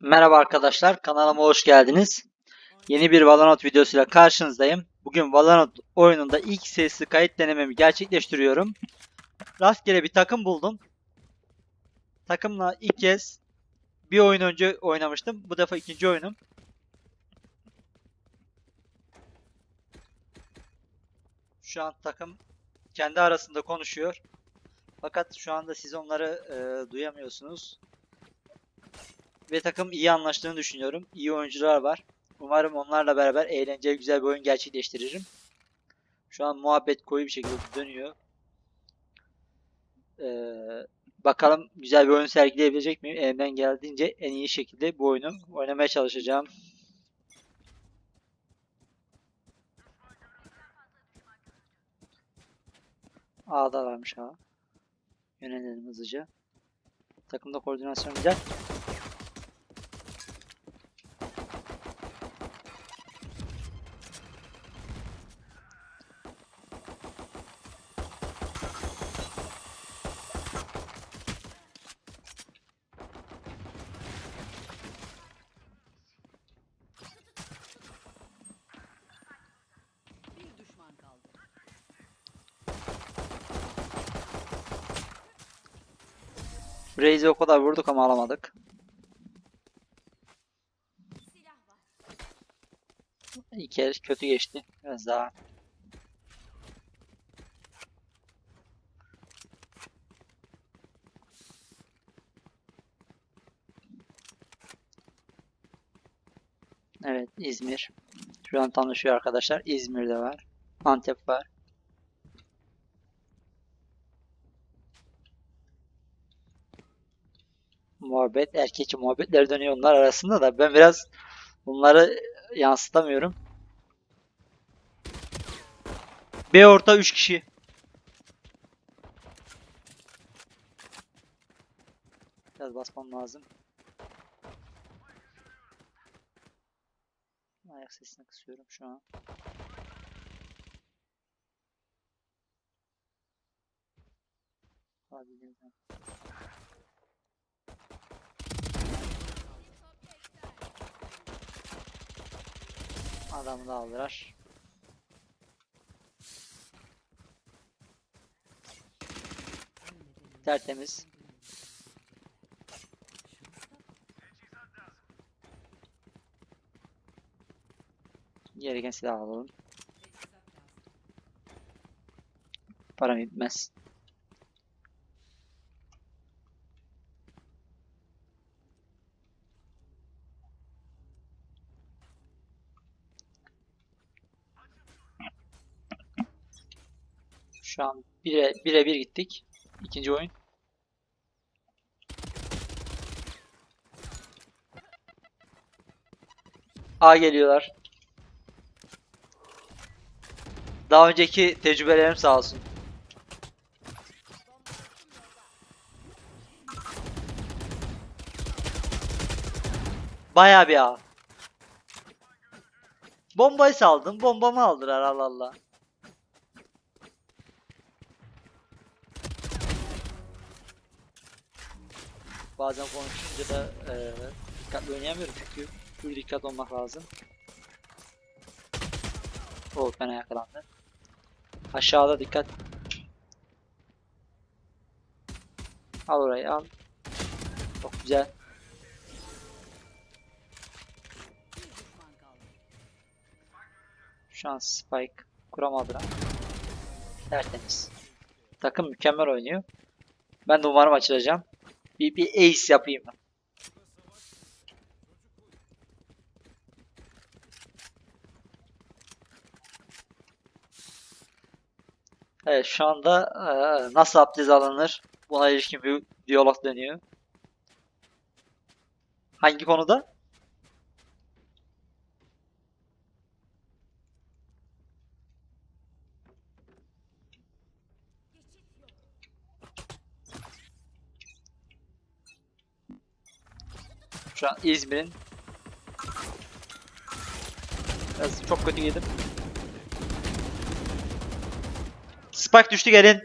Merhaba arkadaşlar, kanalıma hoş geldiniz. Yeni bir Valorant videosuyla karşınızdayım. Bugün Valorant oyununda ilk sesli kayıt denememi gerçekleştiriyorum. Rastgele bir takım buldum. Takımla ilk kez bir oyun önce oynamıştım. Bu defa ikinci oyunum. Şu an takım kendi arasında konuşuyor. Fakat şu anda siz onları e, duyamıyorsunuz. Ve takım iyi anlaştığını düşünüyorum. İyi oyuncular var. Umarım onlarla beraber eğlenceli güzel bir oyun gerçekleştiririm. Şu an muhabbet koyu bir şekilde dönüyor. Ee, bakalım güzel bir oyun sergileyebilecek miyim? Elimden geldiğince en iyi şekilde bu oyunu oynamaya çalışacağım. A'da varmış ha. Yönelelim hızlıca. Takımda koordinasyon güzel. Raze'i o kadar vurduk ama alamadık. İlk el kötü geçti. Biraz daha. Evet İzmir. Şu an tanışıyor arkadaşlar. İzmir'de var. Antep var. Muhabbet, erkekçi muhabbetler dönüyor onlar arasında da ben biraz bunları yansıtamıyorum. B orta 3 kişi. Biraz basmam lazım. Ayak sesini kısıyorum şu an. Hadi gidelim. Adamı da aldılar. Tertemiz. Gereken silah alalım. Param bitmez. Şu an 1'e 1'e 1 gittik. İkinci oyun. A geliyorlar. Daha önceki tecrübelerim sağ olsun. Bayağı bir A. Bombayı saldım. Bombamı aldılar Allah Allah. Bazen konuşunca da eee dikkatli oynayamıyorum çünkü pür dikkat olmak lazım. O fena yakalandı. Aşağıda dikkat. Al orayı al. Çok güzel. Şu an spike kuramadılar. Tertemiz. Takım mükemmel oynuyor. Ben de umarım açılacağım. Bir, bir ace yapayım. Evet şu anda eee, nasıl abdest alınır? Buna ilişkin bir diyalog dönüyor. Hangi konuda? Şu an İzmir'in Biraz çok kötü yedim. Spike düştü gelin.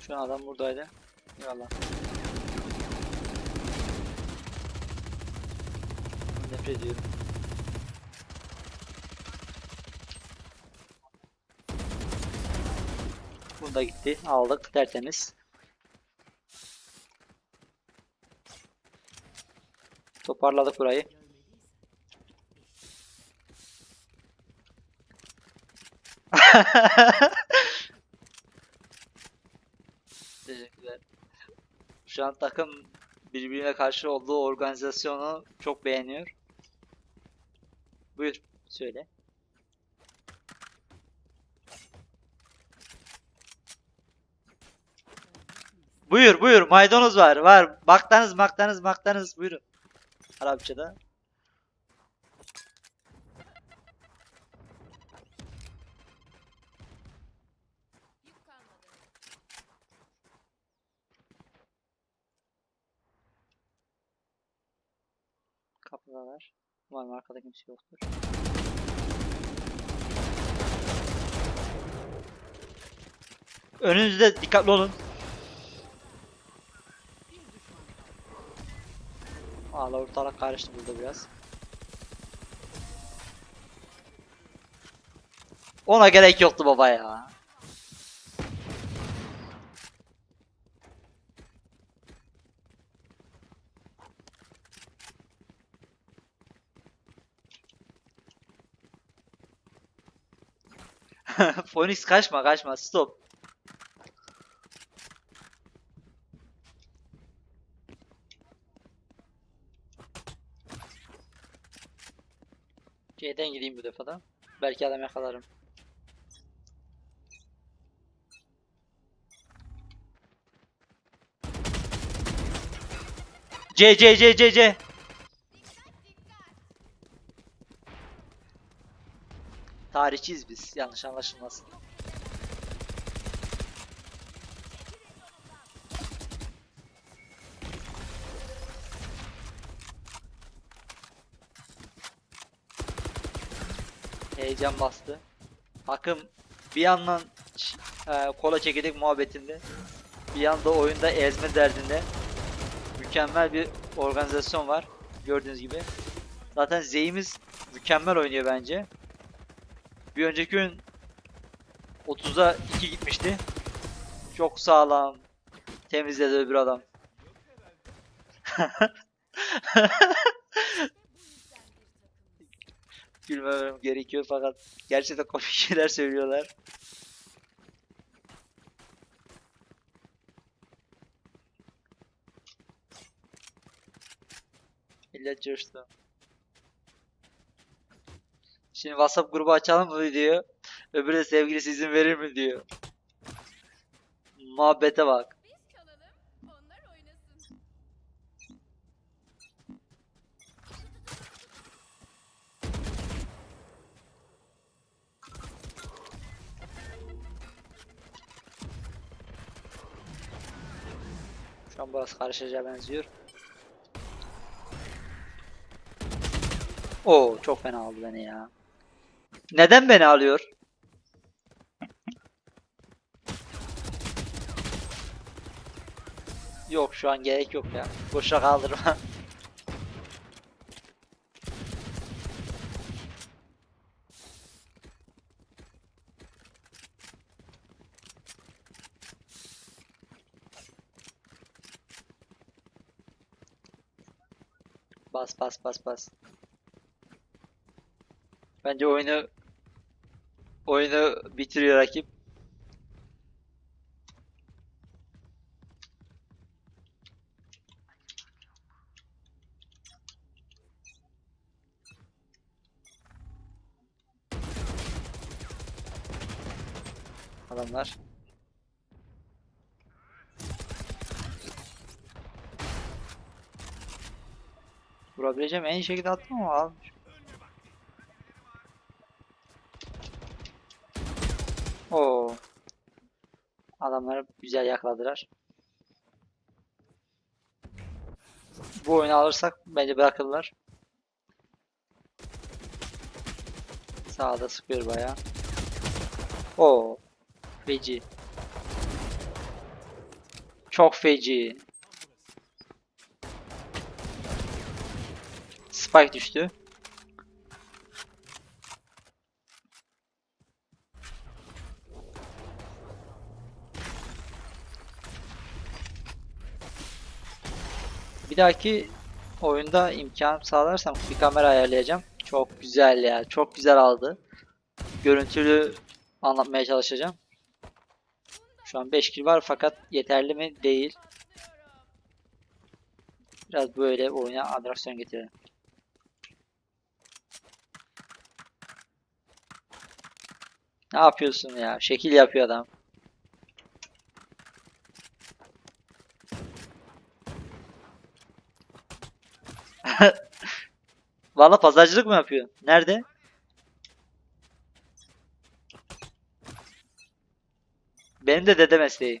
Şu an adam buradaydı. Eyvallah. Nefret ediyorum. Bu da gitti. Aldık. Tertemiz. Toparladık burayı. Teşekkürler. Şu an takım birbirine karşı olduğu organizasyonu çok beğeniyor. Buyur, söyle. Buyur, buyur. Maydanoz var, var. Baktanız, baktanız, baktanız. Buyurun. Arapçada. Yük kalmadı. Kapıda var. Umarım arkada kimse yoktur. Önünüzde dikkatli olun. Bir düşman Valla ortalık karıştı burada biraz. Ona gerek yoktu baba ya. Phoenix kaçma kaçma stop. C'den gideyim bu defada. Belki adam yakalarım. C C C C C. Tarihçiyiz biz. Yanlış anlaşılmasın. Heyecan bastı. Akım bir yandan e, kola çekirdek muhabbetinde bir yanda oyunda ezme derdinde mükemmel bir organizasyon var gördüğünüz gibi. Zaten Z'imiz mükemmel oynuyor bence. Bir önceki gün 30'a 2 gitmişti. Çok sağlam. Temizledi öbür adam. Gülmemem gerekiyor fakat gerçekten komik şeyler söylüyorlar. Millet coştu. Şimdi WhatsApp grubu açalım mı diyor. Öbürü de sevgilisi izin verir mi diyor. Muhabbete bak. Şu an burası karışacağı benziyor. Oo çok fena aldı beni ya. Neden beni alıyor? Yok şu an gerek yok ya. Boşa kaldırma. Bas bas bas bas. Bence oyunu oyunu bitiriyor rakip. Adamlar. Vurabileceğim en iyi şekilde attım ama almış. Oo. Adamları güzel yakaladılar. Bu oyunu alırsak bence bırakırlar. Sağda sıkıyor bayağı. Oo. Feci. Çok feci. Spike düştü. Bir dahaki oyunda imkan sağlarsam bir kamera ayarlayacağım. Çok güzel ya. Çok güzel aldı. Görüntülü anlatmaya çalışacağım. Şu an 5 kill var fakat yeterli mi? Değil. Biraz böyle oyuna atraksiyon getirelim. Ne yapıyorsun ya? Şekil yapıyor adam. Valla pazarcılık mı yapıyor? Nerede? Benim de dede mesleği.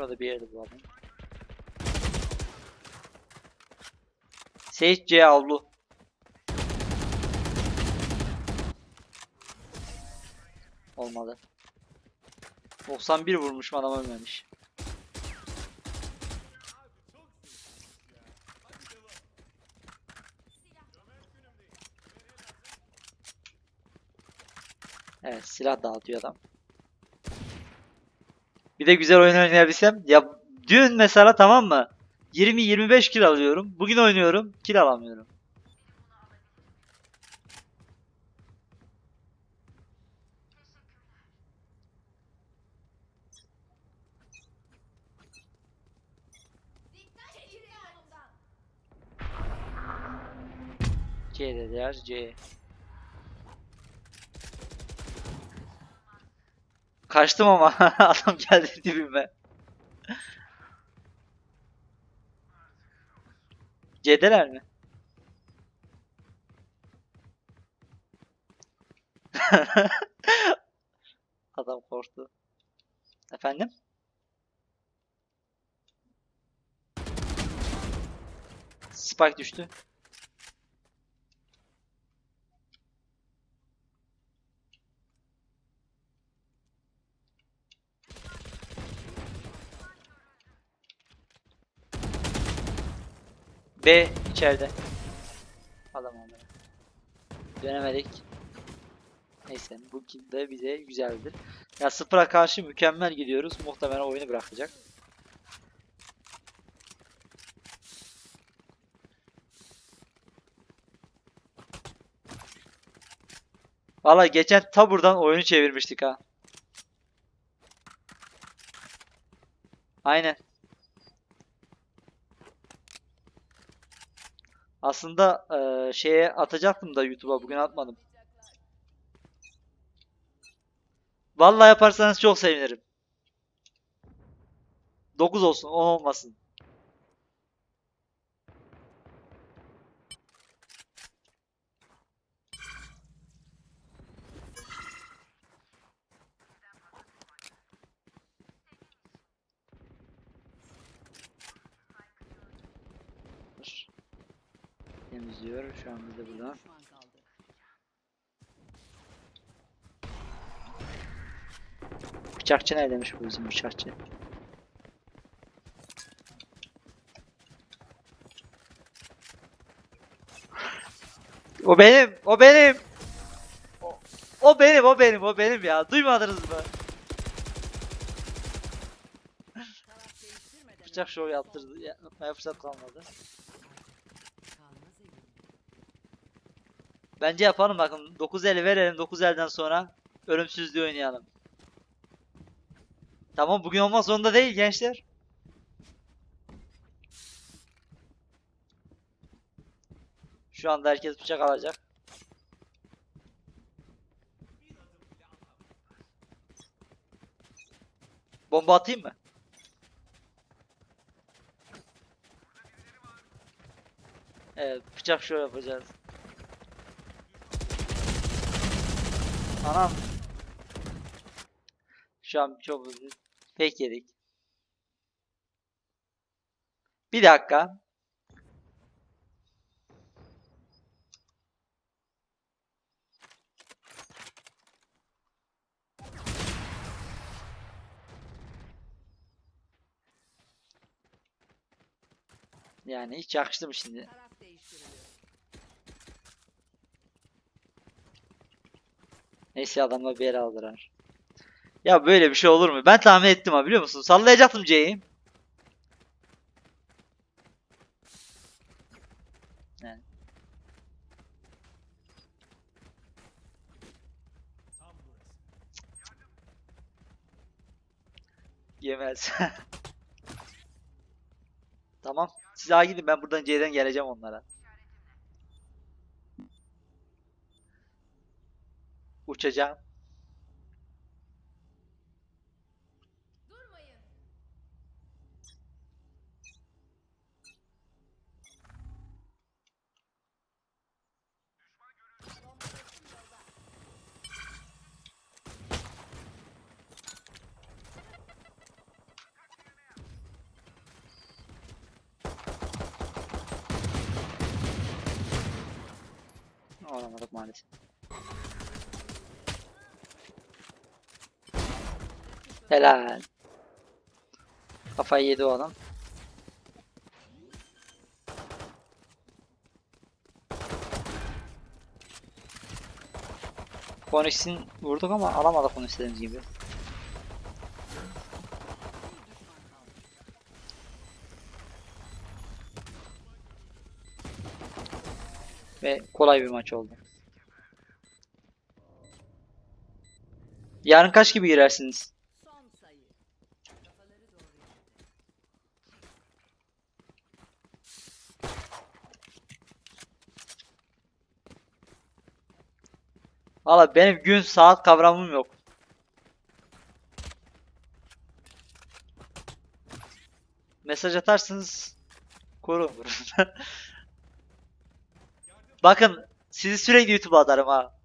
Burada bir yerde bulalım. Sage C avlu. Olmadı. 91 vurmuşum adam ölmemiş. Evet silah dağıtıyor adam. Bir de güzel oyun oynayabilsem. Ya dün mesela tamam mı? 20-25 kill alıyorum. Bugün oynuyorum. Kill alamıyorum. C dediler. C. Kaçtım ama adam geldi dibime. C'deler mi? Adam korktu. Efendim? Spike düştü. B içeride. Adam onları. Dönemedik. Neyse bu kill de bize güzeldir. Ya sıfıra karşı mükemmel gidiyoruz. Muhtemelen oyunu bırakacak. Valla geçen taburdan oyunu çevirmiştik ha. Aynen. Aslında eee, şeye atacaktım da YouTube'a bugün atmadım. Vallahi yaparsanız çok sevinirim. 9 olsun, 10 olmasın. Bir de burada. Bıçakçı ne demiş bu bizim bıçakçı? O benim, o benim. O, o benim, o benim, o benim ya. Duymadınız mı? Bıçak şov yaptırdı. Yapmaya fırsat kalmadı. Bence yapalım bakın. 9 eli verelim. 9 elden sonra ölümsüzlüğü oynayalım. Tamam bugün olmak zorunda değil gençler. Şu anda herkes bıçak alacak. Bomba atayım mı? Evet, bıçak şöyle yapacağız. Anam. Şu an çok hızlı. Fake yedik. Bir dakika. Yani hiç yakıştı mı şimdi? Neyse adamla bir yere aldılar. Ya böyle bir şey olur mu? Ben tahmin ettim ha biliyor musun? Sallayacaktım C'yi. Yemez. Tamam. Siz A gidin ben buradan C'den geleceğim onlara. Uçacağım. Durmayın. Alamadık maalesef. Helal. Kafayı yedi o adam. Vurduk ama alamadık onu gibi. Ve kolay bir maç oldu. Yarın kaç gibi girersiniz? Valla benim gün saat kavramım yok. Mesaj atarsınız kurun. Bakın sizi sürekli YouTube'a atarım ha.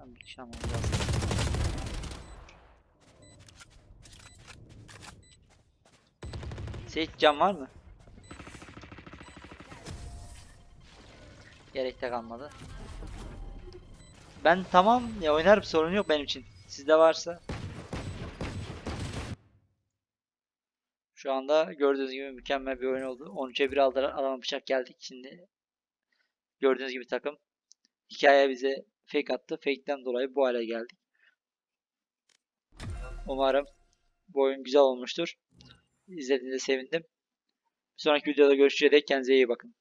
Şuradan bir almam lazım. Seyit can var mı? Gerek de kalmadı. Ben tamam ya oynarım sorun yok benim için. Sizde varsa. Şu anda gördüğünüz gibi mükemmel bir oyun oldu. 13'e 1 aldılar. Adama bıçak geldik. Şimdi gördüğünüz gibi takım hikaye bize fake attı. Fake'ten dolayı bu hale geldik. Umarım bu oyun güzel olmuştur. İzlediğinize sevindim. Bir sonraki videoda görüşeceğiz. Kendinize iyi bakın.